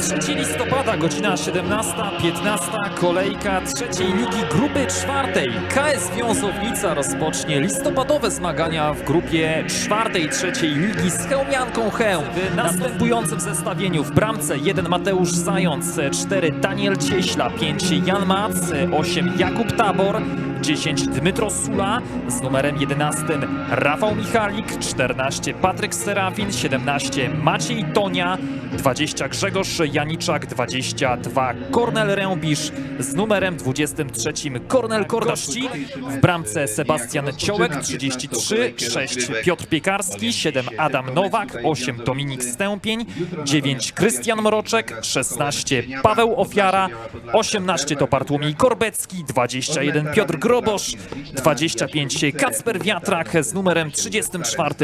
3 listopada, godzina 17.15, kolejka trzeciej ligi grupy czwartej. KS Wiązownica rozpocznie listopadowe zmagania w grupie czwartej trzeciej ligi z Chełmianką Chełm. W następującym zestawieniu w bramce 1 Mateusz Zając, 4 Daniel Cieśla, 5 Jan Mac, 8 Jakub Tabor, 10 Dmytro Sula, z numerem 11 Rafał Michalik, 14 Patryk Serafin, 17 Maciej Tonia, 20 Grzegorz Janiczak, 22 Kornel Rębisz, z numerem 23 Kornel Kordaszci, w bramce Sebastian Ciołek, 33, 6 Piotr Piekarski, 7 Adam Nowak, 8 Dominik Stępień, 9 Krystian Mroczek, 16 Paweł Ofiara, 18 to Bartłomiej Korbecki, 21 Piotr Grobosz, 25 Kacper Wiatrak, z numerem 34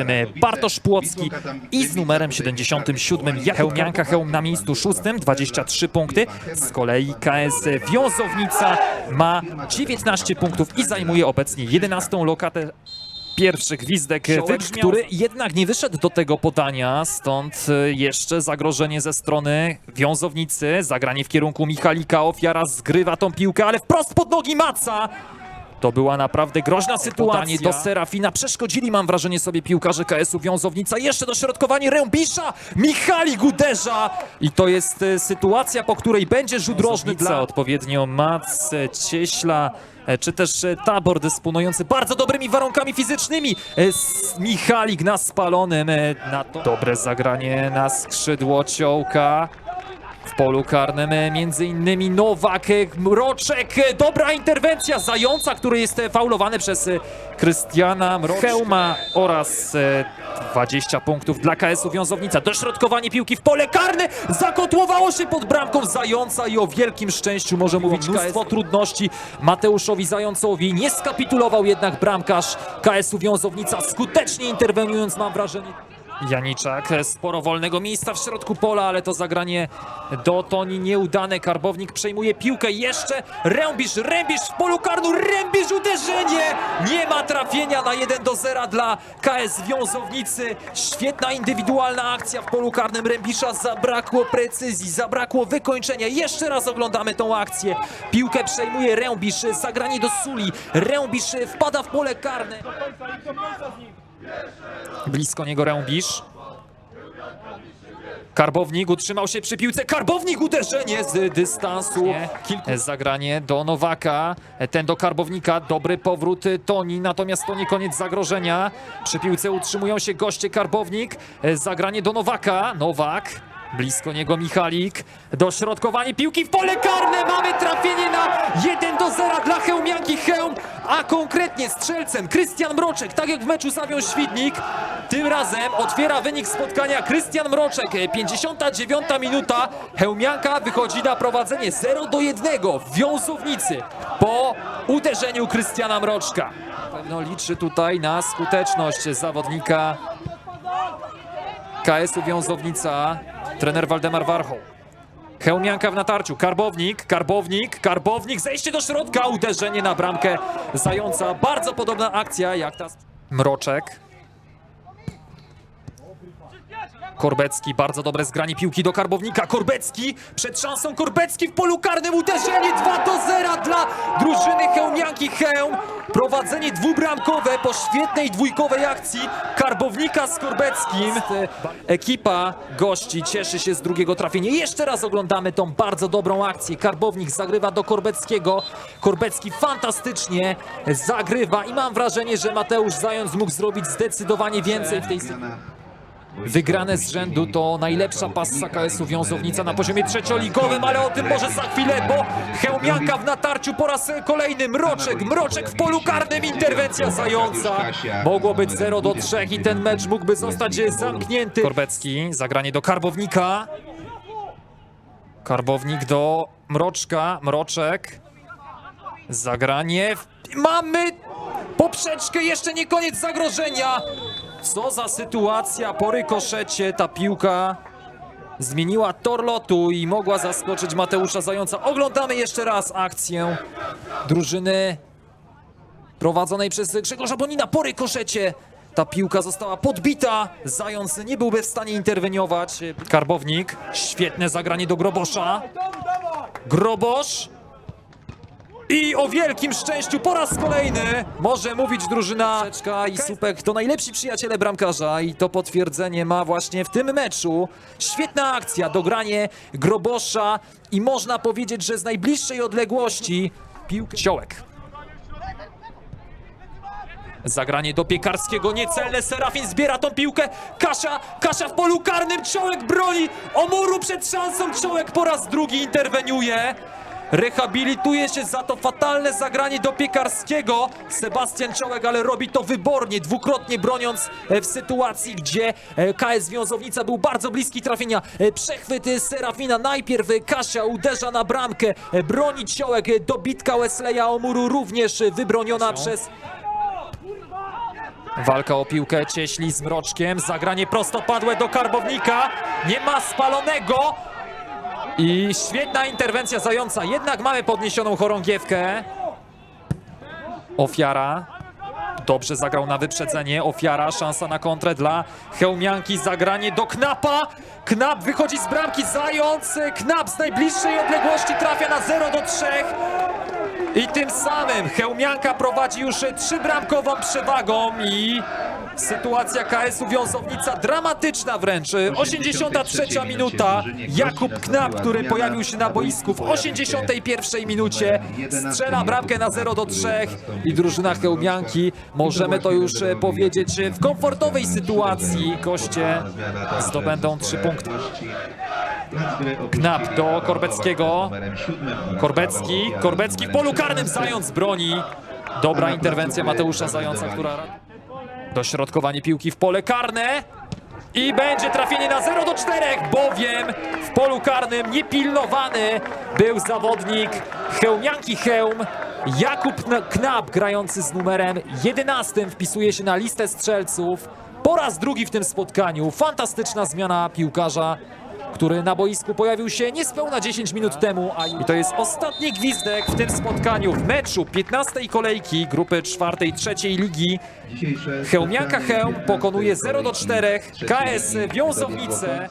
Bartosz Płocki i z numerem 77 Chełmianka Chełm na miejscu szóstym, 23 punkty. Z kolei KS Wiązownica ma 19 punktów i zajmuje obecnie 11 lokatę. Pierwszy gwizdek wybrzmiał, który jednak nie wyszedł do tego podania, stąd e, jeszcze zagrożenie ze strony wiązownicy. Zagranie w kierunku Michalika, ofiara zgrywa tą piłkę, ale wprost pod nogi Maca. To była naprawdę groźna sytuacja. do Serafina. Przeszkodzili, mam wrażenie, sobie piłkarze KS-u Wiązownica. Jeszcze dośrodkowanie Rębisza. Michalik uderza. I to jest e, sytuacja, po której będzie rzut rożny dla odpowiednio Mac, e, Cieśla, e, czy też e, Tabor dysponujący bardzo dobrymi warunkami fizycznymi. E, s- Michalik na spalonym. e, Na to. Dobre zagranie na skrzydło Ciołka. W polu karnym e, między innymi Nowak, e, Mroczek, e, dobra interwencja Zająca, który jest faulowany przez Krystiana Mroczka. Hełma oraz e, 20 punktów dla KS-u Wiązownica. Dośrodkowanie piłki w pole karne, zakotłowało się pod bramką Zająca i o wielkim szczęściu może mówić mnóstwo trudności Mateuszowi Zającowi. Nie skapitulował jednak bramkarz KS-u Wiązownica, skutecznie interweniując mam wrażenie. Janiczak, sporo wolnego miejsca w środku pola, ale to zagranie do Toni nieudane. Karbownik przejmuje piłkę jeszcze. Rębisz, Rębisz w polu karnu, Rębisz uderzenie! Nie ma trafienia na 1 do 0 dla KS Wiązownicy. Świetna indywidualna akcja w polu karnym Rębisza. Zabrakło precyzji, zabrakło wykończenia. Jeszcze raz oglądamy tą akcję. Piłkę przejmuje Rębisz, zagranie do Suli. Rębisz wpada w pole karne. Blisko niego Rębisz. Karbownik utrzymał się przy piłce. Karbownik uderzenie z dystansu. Kilku... Zagranie do Nowaka. Ten do Karbownika. Dobry powrót Toni. Natomiast to nie koniec zagrożenia. Przy piłce utrzymują się goście Karbownik. Zagranie do Nowaka. Nowak. Blisko niego Michalik. Dośrodkowanie piłki w pole karne. Mamy trafienie na 1 do 0 dla Chełmianki Chełm, a konkretnie strzelcem Krystian Mroczek, tak jak w meczu Sawią Świdnik. Tym razem otwiera wynik spotkania Krystian Mroczek. 59 minuta. Chełmianka wychodzi na prowadzenie 0 do 1 w Wiązownicy po uderzeniu Krystiana Mroczka. Pewno liczy tutaj na skuteczność zawodnika KS-u Wiązownica, trener Waldemar Warchoł. Chełmianka w natarciu, Karbownik, Karbownik, Karbownik, zejście do środka, uderzenie na bramkę Zająca. Bardzo podobna akcja jak ta... Mroczek. Korbecki, bardzo dobre zgranie piłki do Karbownika. Korbecki, przed szansą Korbecki w polu karnym, uderzenie 2 do 0 dla drużyny Chełmianki Chełm. Prowadzenie dwubramkowe po świetnej dwójkowej akcji Karbownika z Korbeckim. Ekipa gości cieszy się z drugiego trafienia. Jeszcze raz oglądamy tą bardzo dobrą akcję. Karbownik zagrywa do Korbeckiego. Korbecki fantastycznie zagrywa i mam wrażenie, że Mateusz Zając mógł zrobić zdecydowanie więcej w tej sytuacji. Wygrane z rzędu to najlepsza passa KS-u Wiązownica na poziomie trzecioligowym, ale o tym może za chwilę, bo Chełmianka w natarciu po raz kolejny. Mroczek, Mroczek w polu karnym, interwencja Zająca. Mogło być 0 do 3 i ten mecz mógłby zostać zamknięty. Korbecki, zagranie do Karbownika. Karbownik do Mroczka, Mroczek. Zagranie. Mamy poprzeczkę, jeszcze nie koniec zagrożenia. Co za sytuacja po rykoszecie ta piłka zmieniła tor lotu i mogła zaskoczyć Mateusza Zająca. Oglądamy jeszcze raz akcję drużyny prowadzonej przez Grzegorza Bonina po rykoszecie. Ta piłka została podbita. Zając nie byłby w stanie interweniować. Karbownik. Świetne zagranie do Grobosza. Grobosz. I o wielkim szczęściu po raz kolejny może mówić drużyna Czeczka i Supek to najlepsi przyjaciele bramkarza i to potwierdzenie ma właśnie w tym meczu. Świetna akcja, dogranie Grobosza i można powiedzieć, że z najbliższej odległości piłkę Ciołek. Zagranie do Piekarskiego, niecelne, Serafin zbiera tą piłkę, Kasia, Kasia w polu karnym, Ciołek broni, o muru przed szansą, Ciołek po raz drugi interweniuje. Rehabilituje się za to fatalne zagranie do Piekarskiego. Sebastian Ciołek, ale robi to wybornie, dwukrotnie broniąc e, w sytuacji, gdzie e, KS Wiązownica był bardzo bliski trafienia. E, Przechwyt e, Serafina, najpierw Kasia uderza na bramkę, broni Ciołek, dobitka Wesleya Omuru również wybroniona przez Walka o piłkę Cieśli z Mroczkiem. Zagranie prostopadłe do Karbownika. Nie ma spalonego. I świetna interwencja Zająca. Jednak mamy podniesioną chorągiewkę. Ofiara. Dobrze zagrał na wyprzedzenie. Ofiara, szansa na kontrę dla Chełmianki. Zagranie do Knapa. Knap wychodzi z bramki. Zając. Knap z najbliższej odległości trafia na 0 do 3. I tym samym Chełmianka prowadzi już trzybramkową przewagą i sytuacja KS-u Wiązownica dramatyczna wręcz. 83 minuta. Jakub Knap, który pojawił się na boisku w 81 minucie, strzela bramkę na 0 do 3 i drużyna Chełmianki, możemy to już powiedzieć, w komfortowej sytuacji goście zdobędą 3 punkty. Knap do Korbeckiego. Korbecki, Korbecki w polu karnym, Zając broni. Dobra interwencja Mateusza Zająca, która... Dośrodkowanie piłki w pole karne. I będzie trafienie na 0 do 4, bowiem w polu karnym niepilnowany był zawodnik Chełmianki Chełm. Jakub Kn- Knap, grający z numerem 11, wpisuje się na listę strzelców. Po raz drugi w tym spotkaniu. Fantastyczna zmiana piłkarza który na boisku pojawił się niespełna 10 minut temu, a i to jest ostatni gwizdek w tym spotkaniu w meczu 15 kolejki grupy 4-3 ligi. Chełmianka Chełm pokonuje 0 do 4 KS Wiązownice.